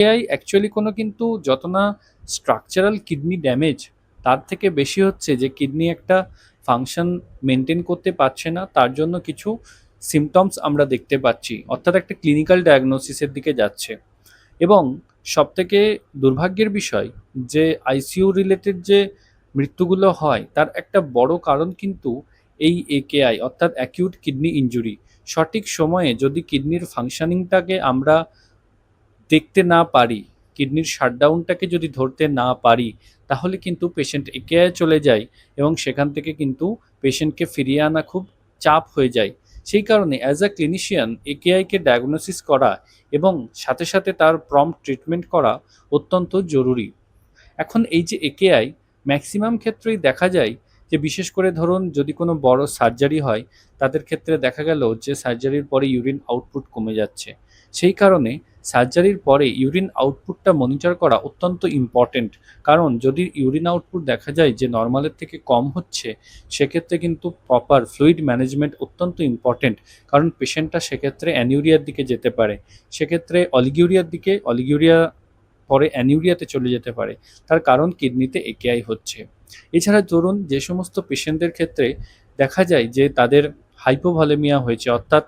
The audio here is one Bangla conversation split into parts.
এআই অ্যাকচুয়ালি কোনো কিন্তু যত না স্ট্রাকচারাল কিডনি ড্যামেজ তার থেকে বেশি হচ্ছে যে কিডনি একটা ফাংশন মেনটেন করতে পারছে না, তার জন্য কিছু সিমটমস আমরা দেখতে পাচ্ছি। অর্থাৎ একটা ক্লিনিক্যাল ডায়াগনোসিসের দিকে যাচ্ছে। এবং সবথেকে দুর্ভাগ্যের বিষয় যে আইসিইউ রিলেটেড যে মৃত্যুগুলো হয়, তার একটা বড় কারণ কিন্তু এই একেআই অর্থাৎ অ্যাকিউট কিডনি ইনজুরি সঠিক সময়ে যদি কিডনির ফাংশনিংটাকে আমরা দেখতে না পারি, কিডনির শাটডাউনটাকে যদি ধরতে না পারি, তাহলে কিন্তু পেশেন্ট একেআই চলে যায় এবং সেখান থেকে কিন্তু পেশেন্টকে ফিরিয়ে আনা খুব চাপ হয়ে যায়। সেই কারণে অ্যাজ আ ক্লিনিশিয়ান একেআইকে ডায়াগনোসিস করা এবং সাথে সাথে তার প্রম্পট ট্রিটমেন্ট করা অত্যন্ত জরুরি। এখন এই যে একেআই ম্যাক্সিমাম ক্ষেত্রেই দেখা যায় যে বিশেষ করে ধরুন যদি কোনো বড় সার্জারি হয়, তাদের ক্ষেত্রে দেখা গেল যে সার্জারির পরে ইউরিন আউটপুট কমে যাচ্ছে। সেই কারণে সার্জারির পরে ইউরিন আউটপুটটা মনিটর করা অত্যন্ত ইম্পর্টেন্ট কারণ যদি ইউরিন আউটপুট দেখা যায় যে নর্মালের থেকে কম হচ্ছে, সেক্ষেত্রে কিন্তু প্রপার ফ্লুইড ম্যানেজমেন্ট অত্যন্ত ইম্পর্টেন্ট কারণ পেশেন্টটা সেক্ষেত্রে অ্যানিউরিয়ার দিকে যেতে পারে। সেক্ষেত্রে অলিগিউরিয়ার দিকে অলিগিউরিয়া পরে অ্যানিউরিয়াতে চলে যেতে পারে। তার কারণ কিডনিতে একেআই হচ্ছে। এছাড়া ধরুন যে সমস্ত পেশেন্টদের ক্ষেত্রে দেখা যায় যে তাদের হাইপোভলেমিয়া হয়েছে, অর্থাৎ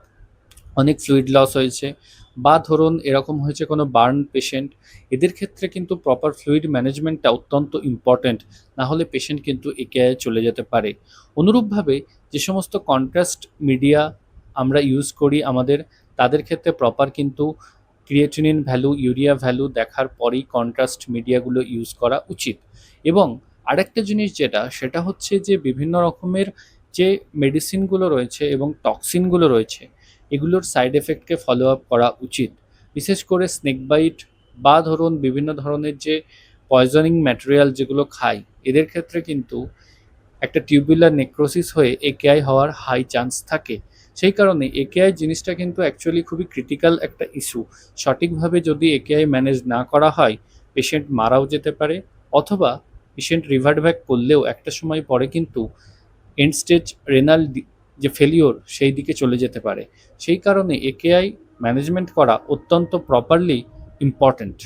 অনেক ফ্লুইড লস হয়েছে বা ধরুন এরকম হয়েছে কোনো বার্ন পেশেন্ট এদের ক্ষেত্রে কিন্তু প্রপার ফ্লুইড ম্যানেজমেন্টটা অত্যন্ত ইম্পর্ট্যান্ট না হলে পেশেন্ট কিন্তু একে চলে যেতে পারে। অনুরূপভাবে যে সমস্ত কন্ট্রাস্ট মিডিয়া আমরা ইউজ করি আমাদের, তাদের ক্ষেত্রে প্রপার কিন্তু ক্রিয়েটিনিন ভ্যালু ইউরিয়া ভ্যালু দেখার পরেই কন্ট্রাস্ট মিডিয়াগুলো ইউজ করা উচিত। এবং আরেকটা জিনিস যেটা, সেটা হচ্ছে যে বিভিন্ন রকমের যে মেডিসিনগুলো রয়েছে এবং টক্সিনগুলো রয়েছে এগুলোর সাইড এফেক্টকে ফলো আপ করা উচিত। বিশেষ করে স্নেক বাইট বা ধরুন বিভিন্ন ধরনের যে পয়জনিং ম্যাটেরিয়াল যেগুলো খাই এদের ক্ষেত্রে কিন্তু একটা টিউবুলার নেক্রোসিস হয়ে একেআই হওয়ার হাই চান্স থাকে। সেই কারণে একেআই জিনিসটা কিন্তু অ্যাকচুয়ালি খুবই ক্রিটিক্যাল একটা ইস্যু সঠিকভাবে যদি একেআই ম্যানেজ না করা হয় পেশেন্ট মারাও যেতে পারে অথবা পেশেন্ট রিভার্ট ব্যাক করলেও একটা সময় পরে কিন্তু এন্ড স্টেজ রেনাল যে ফেলিওর সেই দিকে চলে যেতে পারে। সেই কারণে একেআই ম্যানেজমেন্ট করা অত্যন্ত প্রপারলি ইম্পর্ট্যান্ট